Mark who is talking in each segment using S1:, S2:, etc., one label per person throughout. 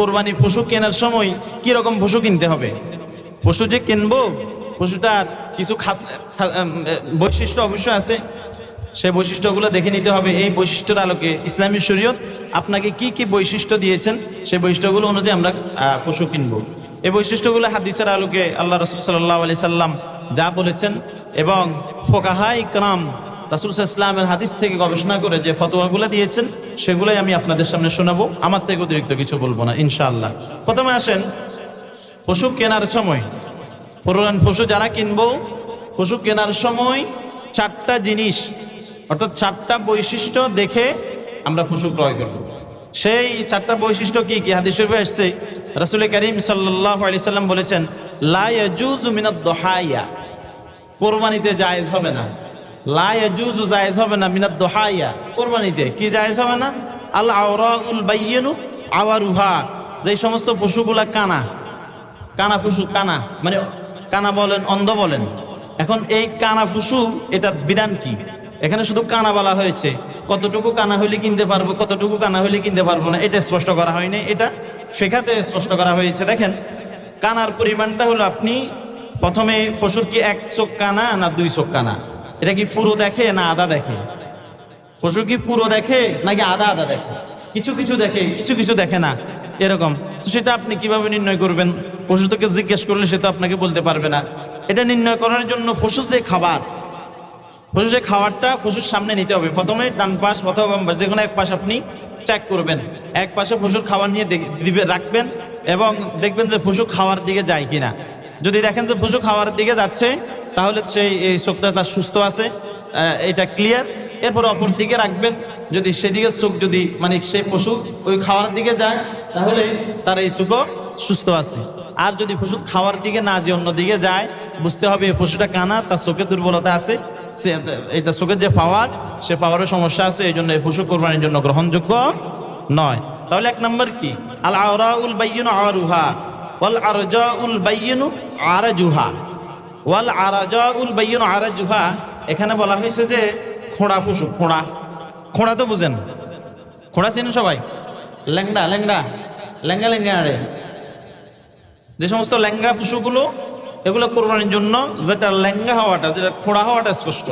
S1: কোরবানি পশু কেনার সময় কি রকম পশু কিনতে হবে? পশু যে কিনবো পশুটার কিছু খাস বৈশিষ্ট্য অবশ্যই আছে। সেই বৈশিষ্ট্যগুলো দেখে নিতে হবে। এই বৈশিষ্ট্যের আলোকে ইসলামী শরীয়ত আপনাকে কি কি বৈশিষ্ট্য দিয়েছেন সেই বৈশিষ্ট্যগুলো অনুযায়ী আমরা পশু কিনবো। এই বৈশিষ্ট্যগুলো হাদিসের আলোকে আল্লাহ রসুল সাল্লাহ আলি সাল্লাম যা বলেছেন এবং ফোকাহা ইকরাম রাসুল ইসলামের হাদিস থেকে গবেষণা করে যে ফতোয়াগুলো দিয়েছেন, সেগুলোই আমি আপনাদের সামনে শোনাবো। আমার থেকে অতিরিক্ত কিছু বলব না, ইনশাআল্লাহ। প্রথমে আসেন পশু কেনার সময়। পুরান পশু যারা কিনবো পশু কেনার সময় চারটা জিনিস, অর্থাৎ চারটা বৈশিষ্ট্য দেখে আমরা পশু ক্রয় করব। সেই চারটা বৈশিষ্ট্য কি কি? হাদিস শরীফে এসছে রাসুল করিম সাল্লাহ আলি সাল্লাম বলেছেন, লা ইয়াজুজু মিনাদ দহাইয়া। কোরবানিতে জায়েজ হবে না। লা ইয়াজুজু জায়েজ হবে না মিনাদ দহাইয়া। কোরবানিতে কি জায়েজ হবে না? আল আওরাউল বাইয়িনু আওয়ারুহা। যেই সমস্ত পশুগুলা কানা কানা পশু, কানা মানে কানা বলেন, অন্ধ বলেন। এখন এই কানা পশু, এটার বিধান কি? এখানে শুধু কানা বলা হয়েছে। কতটুকু কানা হইলে কিনতে পারব, কতটুকু কানা হইলে কিনতে পারব না, এটা স্পষ্ট করা হয়নি। এটা ফেখাতে স্পষ্ট করা হয়েছে। দেখেন, কানার পরিমাণটা হলো আপনি প্রথমে পশুর কি এক চোখ কানা না দুই চোখ কানা? এটা কি পুরো দেখে না আদা দেখে? পশু কি পুরো দেখে নাকি আদা আদা দেখে? কিছু কিছু দেখে, কিছু কিছু দেখে না। এরকম। তো সেটা আপনি কীভাবে নির্ণয় করবেন? পশু থেকে জিজ্ঞেস করলে সে তো আপনাকে বলতে পারবে না। এটা নির্ণয় করার জন্য পশু যে খাবার পশু যে খাবারটা পশুর সামনে নিতে হবে। প্রথমে ডান পাশ অথবা বাম পাশ যে কোনো এক পাশ আপনি চেক করবেন। এক পাশে পশুর খাবার নিয়ে দিবে, রাখবেন এবং দেখবেন যে পশু খাওয়ার দিকে যায় কিনা। যদি দেখেন যে পশু খাওয়ার দিকে যাচ্ছে তাহলে সেই এই চোখটা তার সুস্থ আছে এটা ক্লিয়ার এরপর অপর দিকে রাখবেন, যদি সেদিকে চোখ যদি মানে সেই পশু ওই খাওয়ার দিকে যায়, তাহলে তার এই চোখও সুস্থ আছে। আর যদি পশু খাওয়ার দিকে না যে অন্য দিকে যায়, বুঝতে হবে এই পশুটা কানা, তার চোখে দুর্বলতা আছে, সে, এটা চোখের যে পাওয়ার সে পাওয়ারের সমস্যা আছে, এই জন্য এই পশু কোরবানির জন্য গ্রহণযোগ্য নয়। তাহলে এক নম্বর কি? আল আওরাউল বাইয়িনু আওয়ারুহা ওয়াল আরজাউল বাইয়িনু আরাজুহা ওয়াল আরাজাউল বাইয়িনু আরাজুহা। এখানে বলা হয়েছে যে খোঁড়া পশু, খোঁড়া। খোঁড়া তো বুঝেন। খোঁড়া চেনেন সবাই? ল্যাংডা ল্যাংডা। ল্যাঙ্গা ল্যাঙ্গা আরে যে সমস্ত ল্যাঙ্গা পশুগুলো, এগুলো কোরবানির জন্য যেটা ল্যাঙ্গা হওয়াটা, যেটা খোঁড়া হওয়াটা স্পষ্ট।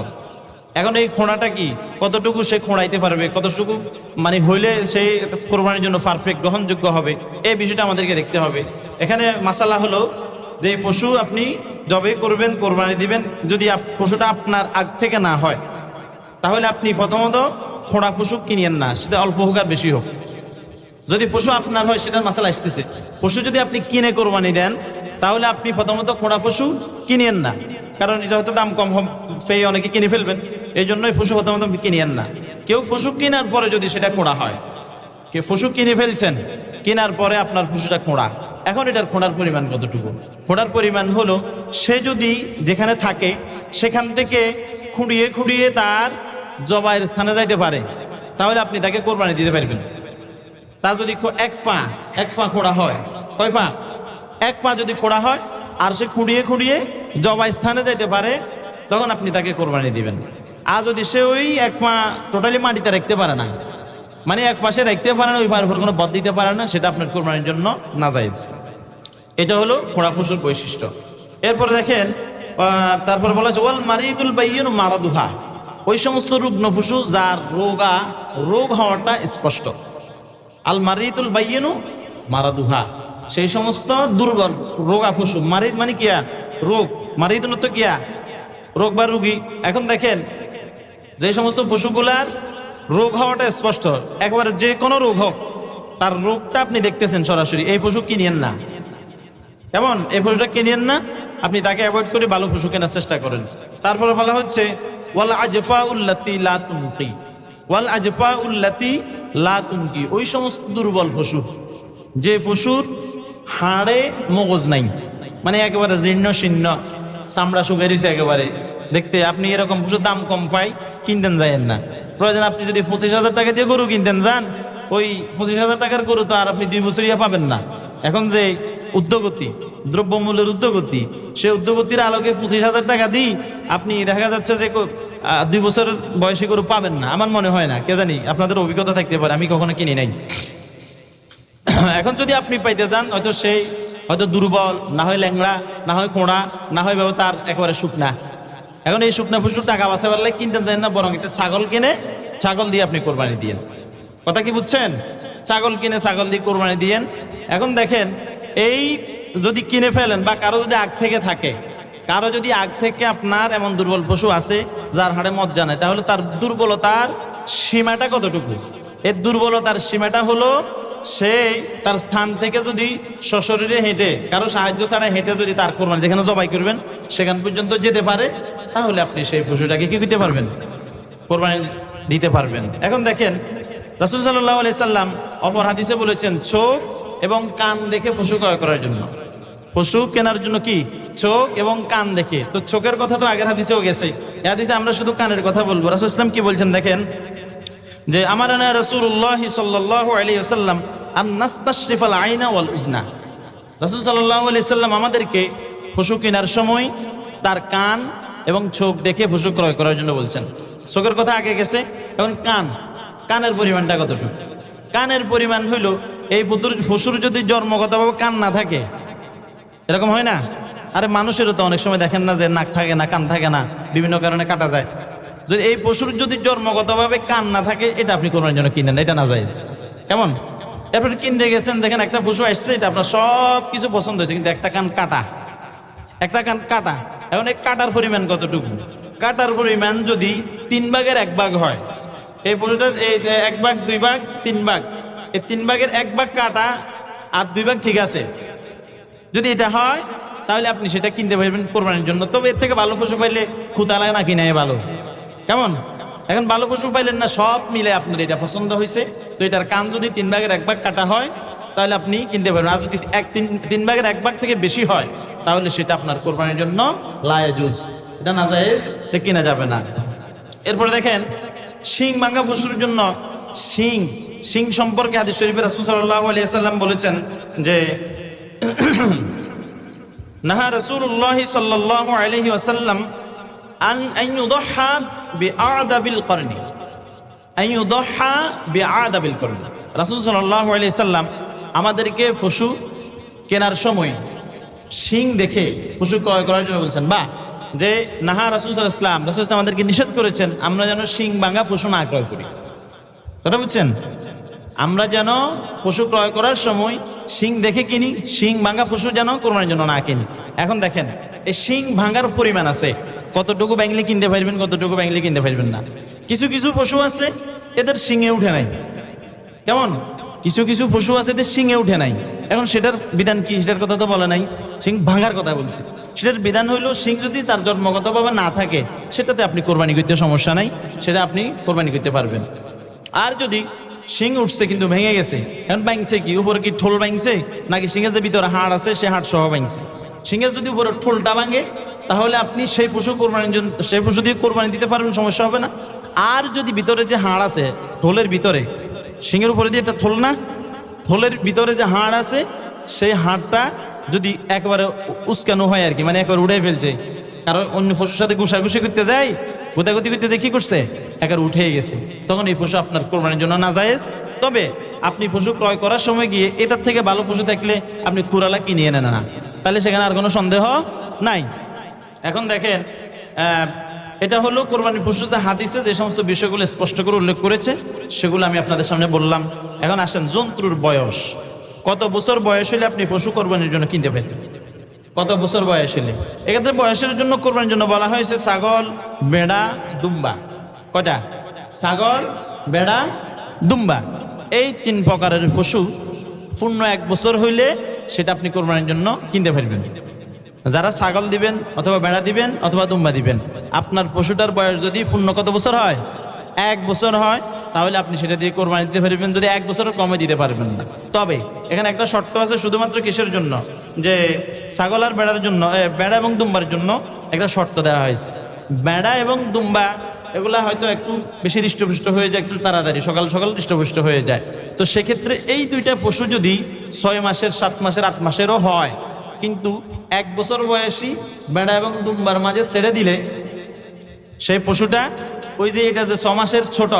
S1: এখন এই খোঁড়াটা কি? কতটুকু সে খোঁড়াইতে পারবে? কতটুকু? মানে হইলে সেই কোরবানির জন্য পারফেক্ট গ্রহণযোগ্য হবে? এই বিষয়টা আমাদেরকে দেখতে হবে। এখানে মাসালা হলো যে পশু আপনি জবে করবেন, কোরবানি দিবেন, যদি পশুটা আপনার আগ থেকে না হয়, তাহলে আপনি প্রথমত খোঁড়া পশু কিনিয়েন না, সেটা অল্প হোক আর বেশি হোক। যদি পশু আপনার হয়, সেটার মাসালা আসতেছে। পশু যদি আপনি কিনে কোরবানি দেন, তাহলে আপনি প্রথমত খোঁড়া পশু কিনিয়েন না। কারণ এটা হয়তো দাম কম পেয়ে অনেকে কিনে ফেলবেন। এই জন্যই পশু প্রথমত কিনিয়েন না। কেউ পশু কেনার পরে যদি সেটা খোঁড়া হয় কে পশু কিনে ফেলছেন, কেনার পরে আপনার পশুটা খোঁড়া। এখন এটার খোঁড়ার পরিমাণ কতটুকু? খোঁড়ার পরিমাণ হলো সে যদি যেখানে থাকে, সেখান থেকে খুঁড়িয়ে খুঁড়িয়ে তার জবাইয়ের স্থানে যাইতে পারে, তাহলে আপনি তাকে কোরবানি দিতে পারবেন। তা যদি এক পা এক পা খোঁড়া হয়, কয় পা? এক পা যদি খোঁড়া হয়, আর সে খুঁড়িয়ে খুঁড়িয়ে জবা স্থানে যাইতে পারে, তখন আপনি তাকে কোরবানি দিবেন। আর যদি সে ওই এক পা টোটালি মাটিতে রাখতে পারে না মানে এক পাশে রাখতে পারে না, ওই পায়ের উপর কোনো বদ দিতে পারে না, সেটা আপনার কোরবানির জন্য না এটা হলো খোঁড়া পশুর বৈশিষ্ট্য। এরপরে দেখেন তারপরে বলা হচ্ছে ওয়াল মারিদুল বাইয়িনু মারাদুহা। ওই সমস্ত রুগ্ন পশু যার রোগা, রোগ হওয়াটা স্পষ্ট। আল মারিদুল বাইয়েনু মারাদুহা। সেই সমস্ত দুর্বল রোগা পশু, মারিদ মানে কিয়া রোগ। মারিদ তো কিয়া রোগ বা রুগী। এখন দেখেন, যে সমস্ত পশুগুলার রোগ হওয়াটা স্পষ্ট, একবারে যে কোনো রোগ হোক, তার রোগটা আপনি দেখতেছেন সরাসরি। এই পশু কিনিয়েন না। কেমন? এই পশুটা কিনিয়েন না? আপনি তাকে অ্যাভয়েড করে ভালো পশু কেনার চেষ্টা করেন। তারপরে বলা হচ্ছে, ওয়াল আজফা উল্লাতি লা তুমকি। ওয়াল আজফা উল্লাতি লা তুমকি। ওই সমস্ত দুর্বল পশু, যে পশুর হাড়ে মগজ নাই মানে একেবারে জীর্ণ শীর্ণ, চামড়া শুকাইছে একেবারে। দেখতে আপনি এরকম পশুর দাম কম পাই, কিনতেন যায়েন না। প্রয়োজন আপনি যদি পঁচিশ হাজার টাকা দিয়ে গরু কিনতেন যান, ওই পঁচিশ হাজার টাকার গরু তো আর আপনি দুই বছরিয়া পাবেন না। এখন যে উদ্যোগতি দ্রব্যমূল্যের উদ্যোগতি। সে উদ্যোগতির আলোকে পঁচিশ হাজার টাকা দিই, আপনি দেখা যাচ্ছে যে দুই বছর বয়সী গরু পাবেন না। আমার মনে হয় না, কে জানি, আপনাদের অভিজ্ঞতা থাকতে পারে, আমি কখনো কিনি নাই। এখন যদি আপনি পাইতে যান, হয়তো সেই, হয়তো দুর্বল, না হয় ল্যাংড়া, না হয় খোঁড়া, না হয় বাবা তার একেবারে শুকনা। এখন এই শুকনা পশু টাকা বাঁচা পারলে কিনতে চান না, বরং একটা ছাগল কিনে, ছাগল দিয়ে আপনি কোরবানি দিয়েন। কথা কি বুঝছেন? ছাগল কিনে ছাগল দিয়ে কোরবানি দিয়েন। এখন দেখেন, এই যদি কিনে ফেলেন বা কারও যদি আগ থেকে থাকে, কারও যদি আগ থেকে আপনার এমন দুর্বল পশু আছে যার হাড়ে মত জানায় তাহলে তার দুর্বলতার সীমাটা কতটুকু? এর দুর্বলতার সীমাটা হলো সেই তার স্থান থেকে যদি সশরীরে হেঁটে, কারও সাহায্য ছাড়া হেঁটে যদি তার কোরবানি, যেখানে জবাই করবেন, সেখান পর্যন্ত যেতে পারে, তাহলে আপনি সেই পশুটাকে কি দিতে পারবেন? কোরবানি দিতে পারবেন। এখন দেখেন, রাসুল সাল্লাহ আলি সাল্লাম অপর হাদিসে বলেছেন, চোখ এবং কান দেখে পশু ক্রয় করার জন্য। পশু কেনার জন্য কি? চোখ এবং কান দেখে। তো চোখের কথা তো আগের হাদিসেও গেছে। এই হাদিসে আমরা শুধু কানের কথা বলব। রাসুল ইসলাম কি বলছেন দেখেন? যে, আমার আনা রসুল্লাহ সাল্লাহ আলী আসাল্লাম আর নাস্তাশরিফাল আইনা ওয়াল উজনা। রসুল সাল্লাহ আলি সাল্লাম আমাদেরকে পশু কেনার সময় তার কান এবং চোখ দেখে পশু ক্রয় করার জন্য বলছেন। চোখের কথা আগে গেছে, এখন কান। কানের পরিমাণটা কতটুকু? কানের পরিমাণ হইল, এই পুতুর পশুর যদি জন্মগতভাবে কান না থাকে এরকম হয় না? আরে মানুষেরও তো অনেক সময় দেখেন না যে নাক থাকে না, কান থাকে না, বিভিন্ন কারণে কাটা যায়। যদি এই পশুর যদি জন্মগতভাবে কান না থাকে, এটা আপনি কোরবানির জন্য কিনেন এটা না যাইজ কেমন? এরপর কিনতে গেছেন, দেখেন একটা পশু আসছে, এটা আপনার সব কিছু পছন্দ হয়েছে, কিন্তু একটা কান কাটা। একটা কান কাটা। এখন এই কাটার পরিমাণ কতটুকু? কাটার পরিমাণ যদি তিন ভাগের এক ভাগ হয়, এই পশুটা, এই এক ভাগ, দুই ভাগ, তিন ভাগ। এই তিন ভাগের এক ভাগ কাটা, আর দুই ভাগ ঠিক আছে। যদি এটা হয়, তাহলে আপনি সেটা কিনতে পারবেন কোরবানির জন্য। তবে এর থেকে ভালো পশু পাইলে খুঁতা লাগে না কিনে ভালো। কেমন? এখন ভালো পশু পাইলেন না, সব মিলে আপনার এটা পছন্দ হয়েছে তো এটার কান যদি তিন ভাগের এক ভাগ কাটা হয়, তাহলে আপনি কিনতে পারবেন। আর যদি এক তিন তিন ভাগের এক ভাগ থেকে বেশি হয়, তাহলে সেটা আপনার কোরবানির জন্য লায়াজুজ। এটা না যায় এটা কিনা যাবে না। এরপরে দেখেন, শিং ভাঙ্গা পশুর জন্য শিং শিং সম্পর্কে আদি শরীফের রাসুল সাল্লাহ আলিয়া সাল্লাম বলেছেন যে নাহা রসুল্লাহ সাল্লাহ আলহি ওসাল্লাম আন আইয়ুদহা বিআদাবিল করনি আইয়ুদহা বিআদাবিল করনি রাসূল সাল্লাল্লাহু আলাইহি সাল্লাম আমাদেরকে পশু কেনার সময় শিং দেখে পশু ক্রয় করার জন্য বলছেন বা যে নাহা রাসূল ইসলাম রাসূল ইসলাম আমাদেরকে নিষেধ করেছেন, আমরা যেন শিং ভাঙা পশু না ক্রয় করি। কথা বুঝছেন? আমরা যেন পশু ক্রয় করার সময় শিং দেখে কিনি, শিং ভাঙা পশু যেন কোরবানির জন্য না কিনি। এখন দেখেন, এই শিং ভাঙার পরিমাণ আছে। কতটুকু ব্যাংলি কিনতে পারবেন, কতটুকু ব্যাংলি কিনতে পারবেন না। কিছু কিছু পশু আছে, এদের শিঙে উঠে নাই। কেমন? কিছু কিছু পশু আছে, এদের শিঙে উঠে নাই। এখন সেটার বিধান কি? সেটার কথা তো বলে নাই। শিং ভাঙার কথা বলছে। সেটার বিধান হইল, শিং যদি তার জন্মগতভাবে না থাকে, সেটাতে আপনি কোরবানি করতে সমস্যা নাই। সেটা আপনি কোরবানি করতে পারবেন। আর যদি শিং উঠছে কিন্তু ভেঙে গেছে। এখন ভাঙছে কি? উপরে কি ঠোল ভাঙছে? নাকি শিঙের যে ভিতরে হাড় আছে, সে হাড় সহ ভাঙছে? শিঙের যদি উপরে ঠোলটা ভাঙে, তাহলে আপনি সেই পশু কোরবানির জন্য, সেই পশু দিয়ে কোরবানি দিতে পারবেন, সমস্যা হবে না। আর যদি ভিতরে যে হাড় আছে, ঠোলের ভিতরে, শিঙের উপরে দিয়ে একটা ঠোল না? ঠোলের ভিতরে যে হাড় আছে, সেই হাড়টা যদি একবারে উস্কানো হয় আর কি মানে একবার উঠে ফেলছে। কারণ অন্য পশুর সাথে ঘুষাঘুষি করতে যায় গোদাগতি করতে যায়, কী করছে? একবার উঠে গেছে। তখন এই পশু আপনার কোরবানির জন্য না জায়েজ। তবে আপনি পশু ক্রয় করার সময় গিয়ে এটার থেকে ভালো পশু থাকলে আপনি কুরালা কিনিয়ে নেন না। তাহলে সেখানে আর কোনো সন্দেহ নাই। এখন দেখেন এটা হলো কোরবানি পশু যে হাদিসে যে সমস্ত বিষয়গুলো স্পষ্ট করে উল্লেখ করেছে, সেগুলো আমি আপনাদের সামনে বললাম। এখন আসেন, জন্তুর বয়স। কত বছর বয়স হলে আপনি পশু কোরবানির জন্য কিনতে পারবেন কত বছর বয়স হলে? এক্ষেত্রে বয়সের জন্য কোরবানির জন্য বলা হয়েছে ছাগল বেড়া দুম্বা। কয়টা? ছাগল বেড়া দুম্বা। এই তিন প্রকারের পশু পূর্ণ এক বছর হইলে সেটা আপনি কোরবানির জন্য কিনতে পারবেন। যারা ছাগল দিবেন অথবা বেড়া দিবেন অথবা দুম্বা দিবেন, আপনার পশুটার বয়স যদি পূর্ণ কত বছর হয়? এক বছর হয়, তাহলে আপনি সেটা দিয়ে কোরবানি দিতে পারবেন, যদি এক বছরের কমে দিতে পারবেন না। তবে এখানে একটা শর্ত আছে শুধুমাত্র কিসের জন্য? যে ছাগল আর বেড়ার জন্য বেড়া এবং দুম্বার জন্য একটা শর্ত দেওয়া হয়েছে। বেড়া এবং দুম্বা এগুলা হয়তো একটু বেশি হৃষ্টপুষ্ট হয়ে যায়, একটু তাড়াতাড়ি, সকাল সকাল হৃষ্টপুষ্ট হয়ে যায়। তো সেক্ষেত্রে এই দুইটা পশু যদি ছয় মাসের, সাত মাসের, আট মাসেরও হয়, কিন্তু এক বছর বয়সী বেড়া এবং দুম্বার মাঝে ছেড়ে দিলে, সেই পশুটা ওই যে এটা যে ছ মাসের ছোট,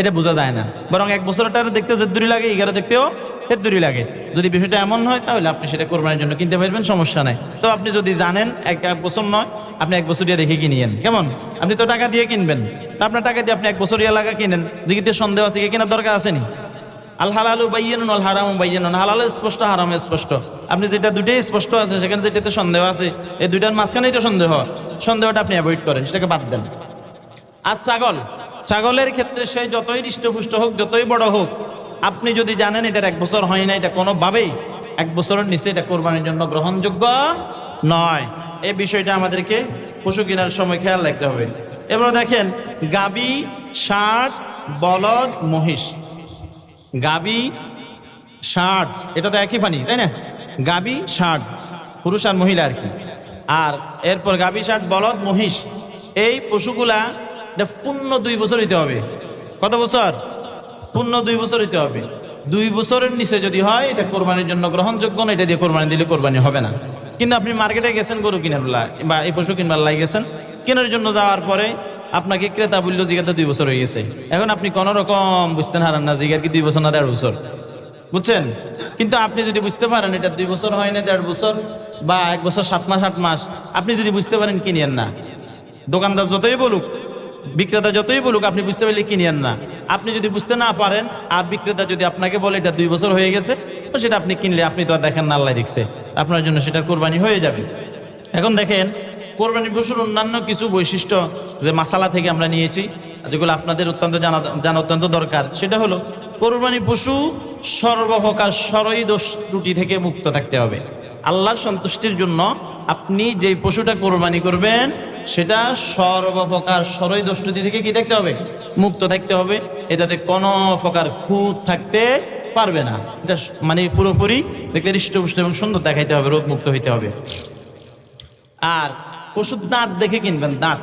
S1: এটা বোঝা যায় না। বরং এক বছরটার দেখতে যে দূরি লাগে, এগারো দেখতেও দূরই লাগে। যদি বিষয়টা এমন হয়, তাহলে আপনি সেটা কোরবানির জন্য কিনতে পারবেন, সমস্যা নাই। তো আপনি যদি জানেন, এক এক বছর নয়, আপনি এক বছরিয়া দেখে কিনিয়েন। কেমন? আপনি তো টাকা দিয়ে কিনবেন। তা আপনার টাকা দিয়ে আপনি এক বছরিয়া লাগা কিনেন। জিগিতে সন্দেহ আছে কি কেনার দরকার আসেনি আল হালালু বাইয়ানুন, আল হারামু বাইয়ানুন। হালাল স্পষ্ট, হারাম স্পষ্ট। আপনি যেটা দুটোই স্পষ্ট আছে, সেখানে যেটাতে সন্দেহ আছে, এই দুইটার মাঝখানেই তো সন্দেহ। সন্দেহটা আপনি অ্যাভয়েড করেন, সেটাকে বাদ দেন। আর ছাগল? ছাগলের ক্ষেত্রে সে যতই হৃষ্টপুষ্ট হোক, যতই বড় হোক আপনি যদি জানেন এটার এক বছর হয় না এটা কোনোভাবেই এক বছরের নিচে এটা কোরবানির জন্য গ্রহণযোগ্য নয়। এই বিষয়টা আমাদেরকে পশু কেনার সময় খেয়াল রাখতে হবে। এবার দেখেন, গাবি ষাট বলদ, মহিষ। গাবি ষাট এটা তো একই ফানি, তাই না? গাবি ষাট পুরুষ আর মহিলা আর কি। আর এরপর গাবি ষাট বলদ, মহিষ, এই পশুগুলা এটা পূর্ণ দুই বছর হইতে হবে। কত বছর? পূর্ণ দুই বছর হইতে হবে। দুই বছরের নিচে যদি হয়, এটা কোরবানির জন্য গ্রহণযোগ্য না, এটা দিয়ে কোরবানি দিলে কোরবানি হবে না। কিন্তু আপনি মার্কেটে গেছেন, গরু কিনার বা এই পশু কিনবার লাই গেছেন, কেনার জন্য যাওয়ার পরে আপনাকে ক্রেতা বলল, জিগাতে দুই বছর হয়ে গেছে। এখন আপনি কোনো রকম বুঝতেন হারান না জিগার কি দুই বছর না দেড় বছর? বুঝছেন? কিন্তু আপনি যদি বুঝতে পারেন, এটা দুই বছর হয় না দেড় বছর, বা এক বছর সাত মাস, আট মাস, আপনি যদি বুঝতে পারেন কিনিয়েন না। দোকানদার যতই বলুক, বিক্রেতা যতই বলুক, আপনি বুঝতে পারলে কিনিয়েন না। আপনি যদি বুঝতে না পারেন, আর বিক্রেতা যদি আপনাকে বলে এটা দুই বছর হয়ে গেছে, তো সেটা আপনি কিনলে আপনি তো আর দেখেন না, আল্লাহ দেখছে। আপনার জন্য সেটা কোরবানি হয়ে যাবে। এখন দেখেন, কোরবানি পশুর অন্যান্য কিছু বৈশিষ্ট্য যে মাসালা থেকে আমরা নিয়েছি, যেগুলো আপনাদের অত্যন্ত জানা জানা অত্যন্ত দরকার, সেটা হলো কোরবানি পশু সর্বপ্রকার সরই দোষ ত্রুটি থেকে মুক্ত থাকতে হবে। আল্লাহর সন্তুষ্টির জন্য আপনি যেই পশুটা কোরবানি করবেন সেটা সর্বপ্রকার সরই দোষ ত্রুটি থেকে কি থাকতে হবে? মুক্ত থাকতে হবে। এটাতে কোনো প্রকার খুঁত থাকতে পারবে না। এটা মানে পুরোপুরি দেখতে হৃষ্টপুষ্ট এবং সুন্দর দেখাইতে হবে রোগ মুক্ত হইতে হবে। আর পশুর দাঁত দেখে কিনবেন, দাঁত।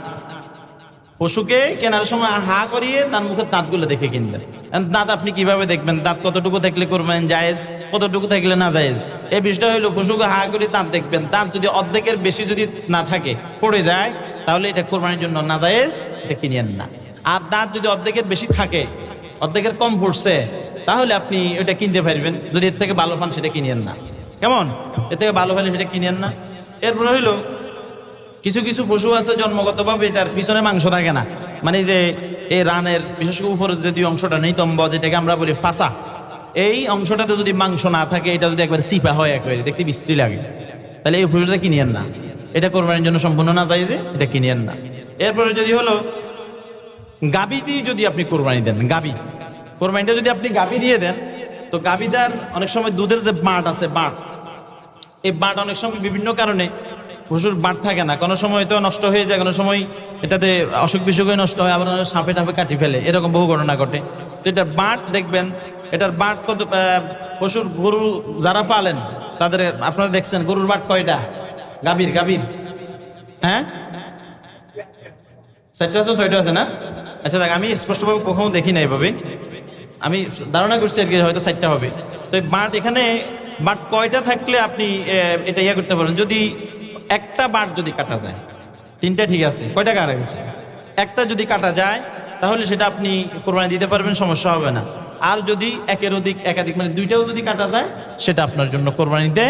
S1: পশুকে কেনার সময় হা করিয়ে তার মুখের দাঁতগুলো দেখে কিনবেন। দাঁত আপনি কীভাবে দেখবেন? দাঁত কতটুকু থাকলে করবেন? জায়েজ? কতটুকু থাকলে না জায়েজ? এই বিষয়টা হইল পশুকে হা করে দাঁত দেখবেন। দাঁত যদি অর্ধেকের বেশি যদি না থাকে, পড়ে যায় তাহলে এটা কোরবানির জন্য না জায়েজ এটা কিনিয়েন না। আর দাঁত যদি অর্ধেকের বেশি থাকে, অর্ধেকের কম পড়ছে তাহলে আপনি ওটা কিনতে পারবেন। যদি এর থেকে ভালো পান সেটা কিনিয়েন না। কেমন? এর থেকে ভালো পাইলে সেটা কিনিয়েন না। এরপরে হইল, কিছু কিছু পশু আছে জন্মগতভাবে এটার পিছনে মাংস থাকে না। মানে যে এই রানের, বিশেষ করে উপরের যে দুই অংশটা, নিতম্ব, যেটাকে আমরা বলি ফাঁসা, এই অংশটাতে যদি মাংস না থাকে, এটা যদি একবার সিপা হয় একবারে দেখতে বিশ্রী লাগে। তাহলে এই পশুটা কিনিয়েন না। এটা কোরবানির জন্য সম্পূর্ণ না চাই যে এটা কিনিয়েন না। এরপরে যদি হলো, গাবি দিয়ে যদি আপনি কোরবানি দেন, গাবি। কোরবানিটা যদি আপনি গাবি দিয়ে দেন, তো গাবিদার অনেক সময় দুধের যে বাঁট আছে, বাঁট, এই বাঁট অনেক সময় বিভিন্ন কারণে পশুর বাঁট থাকে না। কোনো সময় তো নষ্ট হয়ে যায়, কোনো সময় এটাতে অসুখ বিসুখ নষ্ট হয়, আবার সাপে টাপে কাটি ফেলে, এরকম বহু ঘটনা ঘটে। তো এটার বাঁট দেখবেন, এটার বাঁট কত পশুর গরু যারা পালেন, তাদের, আপনারা দেখছেন গরুর বাঁট কয়টা? গাভীর গাভীর হ্যাঁ চারটা আছে ছয়টা আছে না? আচ্ছা দেখ, আমি স্পষ্টভাবে কখনো দেখি না এভাবে আমি ধারণা করছি আর কি হয়তো চারটা হবে। তো বাঁট এখানে, বাট কয়টা থাকলে আপনি এটা ইয়ে করতে পারেন? যদি একটা বাঁট যদি কাটা যায়, তিনটা ঠিক আছে, কয়টা কাটা গেছে? একটা যদি কাটা যায়, তাহলে সেটা আপনি কোরবানি দিতে পারবেন, সমস্যা হবে না। আর যদি একের অধিক, একাধিক মানে দুইটাও যদি কাটা যায়, সেটা আপনার জন্য কোরবানিতে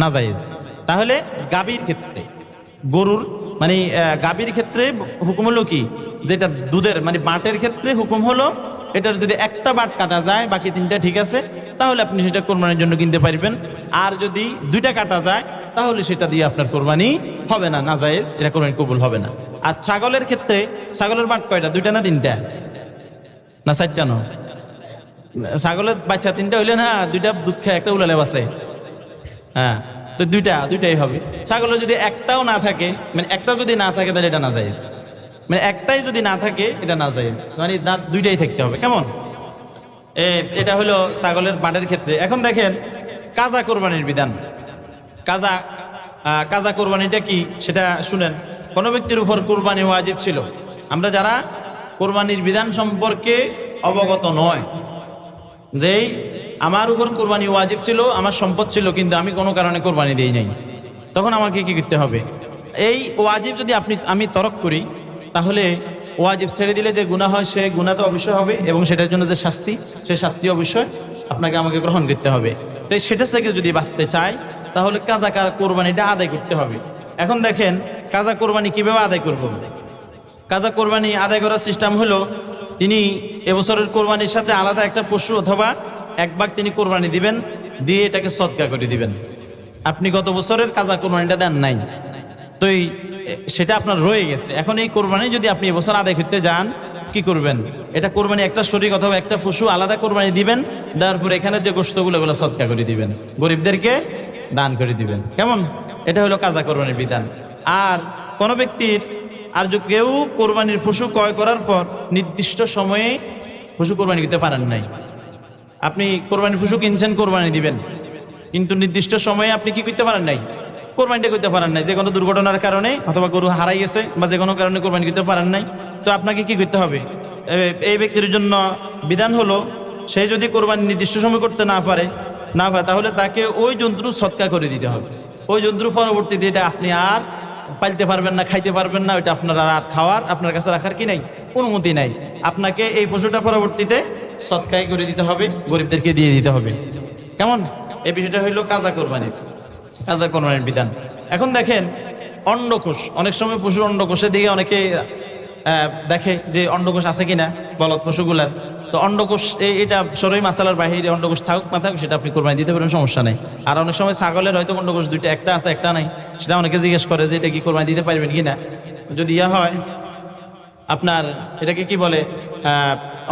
S1: না জায়েজ তাহলে গাভীর ক্ষেত্রে, গরুর মানে গাভীর ক্ষেত্রে হুকুম হলো কি? যেটা দুধের মানে বাঁটের ক্ষেত্রে হুকুম হলো, এটার যদি একটা বাট কাটা যায়, বাকি তিনটা ঠিক আছে, তাহলে আপনি সেটা কোরবানির জন্য কিনতে পারবেন। আর যদি দুইটা কাটা যায়, তাহলে সেটা দিয়ে আপনার কোরবানি হবে না না জায়েজ এটা কোরবানি কবুল হবে না। আর ছাগলের ক্ষেত্রে, ছাগলের বাট কয়টা, দুইটা না তিনটা? না, চারটা না? ছাগলের বাচ্চা তিনটা হইলে না, দুইটা দুধ খায়, একটা উলালে বাসে হ্যাঁ তো দুইটা, দুইটাই হবে। ছাগলের যদি একটাও না থাকে মানে একটা যদি না থাকে, তাহলে এটা না যাইজ মানে একটাই যদি না থাকে, এটা না যাইজ মানে দাঁত দুইটাই থাকতে হবে। কেমন? এ, এটা হলো ছাগলের বাটের ক্ষেত্রে। এখন দেখেন, কাজা কোরবানির বিধান। কাজা কাজা কোরবানিটা কি? সেটা শুনেন। কোনো ব্যক্তির উপর কোরবানি ওয়াজিব ছিল। আমরা যারা কোরবানির বিধান সম্পর্কে অবগত নয়, যেই আমার উপর কোরবানি ওয়াজিব ছিল, আমার সম্পদ ছিল, কিন্তু আমি কোনো কারণে কোরবানি দিই নাই। তখন আমাকে কি করতে হবে? এই ওয়াজিব যদি আপনি, আমি তরক করি, তাহলে ওয়াজিব ছেড়ে দিলে যে গুণা হয়, সে গুণা তো অবশ্যই হবে এবং সেটার জন্য যে শাস্তি, সে শাস্তি অবশ্যই আপনাকে আমাকে গ্রহণ করতে হবে। তো সেটা থেকে যদি বাঁচতে চাই, তাহলে কাজা কোরবানিটা আদায় করতে হবে। এখন দেখেন, কাজা কোরবানি কীভাবে আদায় করব? কাজা কোরবানি আদায় করার সিস্টেম হলো, তিনি এবছরের কোরবানির সাথে আলাদা একটা পশু অথবা এক ভাগ তিনি কোরবানি দিবেন, দিয়ে এটাকে সৎকা করে দিবেন। আপনি গত বছরের কাজা কোরবানিটা দেন নাই। তো এই সেটা আপনার রয়ে গেছে। এখন এই কোরবানি যদি আপনি এবছর আদায় করতে যান, কি করবেন? এটা কোরবানি একটা শরীর অথবা একটা পশু আলাদা কোরবানি দিবেন, দেওয়ার পর এখানে যে গোস্তগুলো এগুলো সৎকা করে দিবেন। গরিবদেরকে দান করে দিবেন। কেমন? এটা হলো কাজা কোরবানির বিধান। আর কোনো ব্যক্তির, আর যদি কেউ কোরবানির পশু ক্রয় করার পর নির্দিষ্ট সময়ে পশু কোরবানি দিতে পারেন নাই। আপনি কোরবানির পশু কিনছেন, কোরবানি দিবেন। কিন্তু নির্দিষ্ট সময়ে আপনি কি করতে পারেন নাই? কোরবানিটা করতে পারেন নাই। যে কোনো দুর্ঘটনার কারণে অথবা গরু হারাই গেছে বা যে কোনো কারণে কোরবানি করতে পারেন নাই। তো আপনাকে কি করতে হবে? এই ব্যক্তির জন্য বিধান হলো, সে যদি কোরবানি নির্দিষ্ট সময় করতে না পারে না পারে, তাহলে তাকে ওই জন্তু সৎকার করে দিতে হবে। ওই জন্তু পরবর্তীতে এটা আপনি আর পাইতে পারবেন না, খাইতে পারবেন না, ওইটা আপনার আর খাওয়ার, আপনার কাছে রাখার কি নাই? অনুমতি নাই। আপনাকে এই পশুটা পরবর্তীতে সৎকায় করে দিতে হবে, গরিবদেরকে দিয়ে দিতে হবে। কেমন? এই বিষয়টা হইল কাজা কোরবানির কাজা কোরবানির বিধান। এখন দেখেন, অন্ডকোষ, অনেক সময় পশুর অন্ডকোষের দিকে অনেকে দেখে যে অন্ডকোষ আছে কিনা, বলদ পশুগুলার। তো অন্ডকোষ এটা সরই মাসালার বাহিরে অন্ডকোষ থাকুক না থাকুক, সেটা আপনি কোরবানি দিতে পারেন সমস্যা নেই। আর অনেক সময় ছাগলের হয়তো অন্ডকোষ দুইটা, একটা আছে, একটা নাই, সেটা অনেকে জিজ্ঞেস করে যে এটা কি কোরবানি দিতে পারবেন কিনা। যদি ইয়া হয়, আপনার, এটাকে কি বলে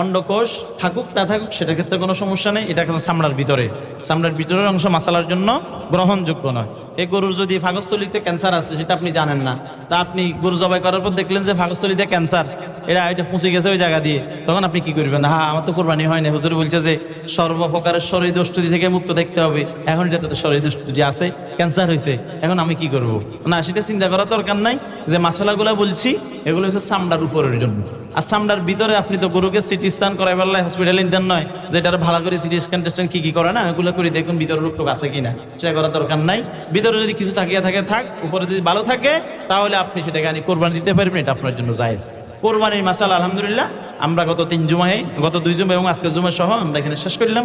S1: অন্ডকোষ থাকুক, না থাকুক, সেটার ক্ষেত্রে কোনো সমস্যা নেই। এটা কিন্তু চামড়ার ভিতরে। চামড়ার ভিতরের অংশ মাসালার জন্য গ্রহণযোগ্য নয়। এই গরুর যদি ফাগস্থলিতে ক্যান্সার আছে, সেটা আপনি জানেন না। তা আপনি গরু জবাই করার পর দেখলেন যে ফাগস্থলিতে ক্যান্সার। এটা এটা ফুঁসে গেছে ওই জায়গা দিয়ে। তখন আপনি কি করবেন? হ্যাঁ আমার তো কোরবানি হয় না হুজুর বলছে যে সর্বপ্রকারের শরীর দুষ্টুতি থেকে মুক্ত দেখতে হবে। এখন এটাতে তো শরীর দুষ্টুতি আছে, ক্যান্সার হয়েছে, এখন আমি কি করব? না, সেটা চিন্তা করার দরকার নাই। যে মশলাগুলো বলছি, এগুলো হচ্ছে চামড়ার উপরের জন্য। আর চামড়ার ভিতরে আপনি তো গরুকে সিটি স্ক্যান করাই পারলে হসপিটালে নিতেন নয় যে এটা ভালো করে সিটি স্ক্যান টেস্টান কী কি করে না, এগুলো করে, দেখুন ভিতরে রোগ আছে কি না সেটা করার দরকার নাই। ভিতরে যদি কিছু থাকিয়ে থাকে, থাক, উপরে যদি ভালো থাকে, তাহলে আপনি সেটাকে আনি কোরবানি দিতে পারবেন, এটা আপনার জন্য জায়েজ। কোরবানির মাসাল, আলহামদুলিল্লাহ, আমরা গত তিন জুমায়, গত দুই জুমা এবং আজকে জুমা সহ আমরা এখানে শেষ করলাম।